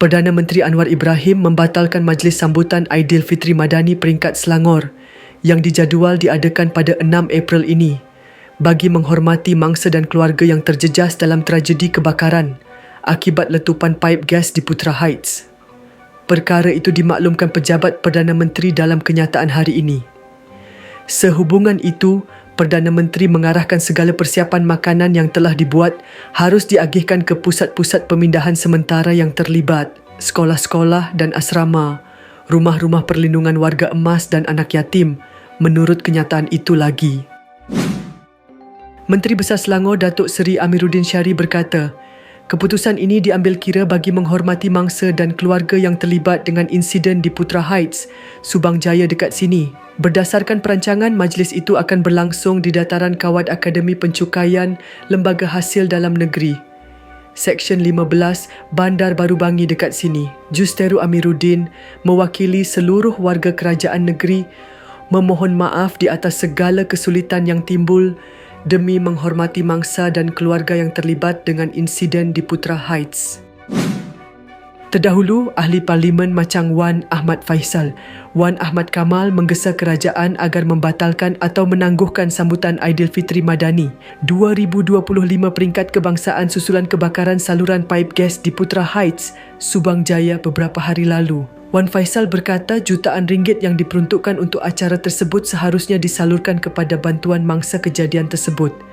Perdana Menteri Anwar Ibrahim membatalkan majlis sambutan Aidilfitri Madani peringkat Selangor yang dijadual diadakan pada 6 April ini bagi menghormati mangsa dan keluarga yang terjejas dalam tragedi kebakaran akibat letupan paip gas di Putra Heights. Perkara itu dimaklumkan pejabat Perdana Menteri dalam kenyataan hari ini. Sehubungan itu, Perdana Menteri mengarahkan segala persiapan makanan yang telah dibuat harus diagihkan ke pusat-pusat pemindahan sementara yang terlibat, sekolah-sekolah dan asrama, rumah-rumah perlindungan warga emas dan anak yatim, menurut kenyataan itu lagi. Menteri Besar Selangor Datuk Seri Amiruddin Syari berkata, Keputusan ini diambil kira bagi menghormati mangsa dan keluarga yang terlibat dengan insiden di Putra Heights, Subang Jaya dekat sini. Berdasarkan perancangan, majlis itu akan berlangsung di dataran kawat Akademi Pencukaian Lembaga Hasil Dalam Negeri. Seksyen 15, Bandar Baru Bangi dekat sini. Justeru Amiruddin mewakili seluruh warga kerajaan negeri memohon maaf di atas segala kesulitan yang timbul demi menghormati mangsa dan keluarga yang terlibat dengan insiden di Putra Heights. Terdahulu, Ahli Parlimen Macang Wan Ahmad Faisal, Wan Ahmad Kamal menggesa kerajaan agar membatalkan atau menangguhkan sambutan Aidilfitri Madani 2025 peringkat kebangsaan susulan kebakaran saluran paip gas di Putra Heights, Subang Jaya beberapa hari lalu. Wan Faisal berkata jutaan ringgit yang diperuntukkan untuk acara tersebut seharusnya disalurkan kepada bantuan mangsa kejadian tersebut.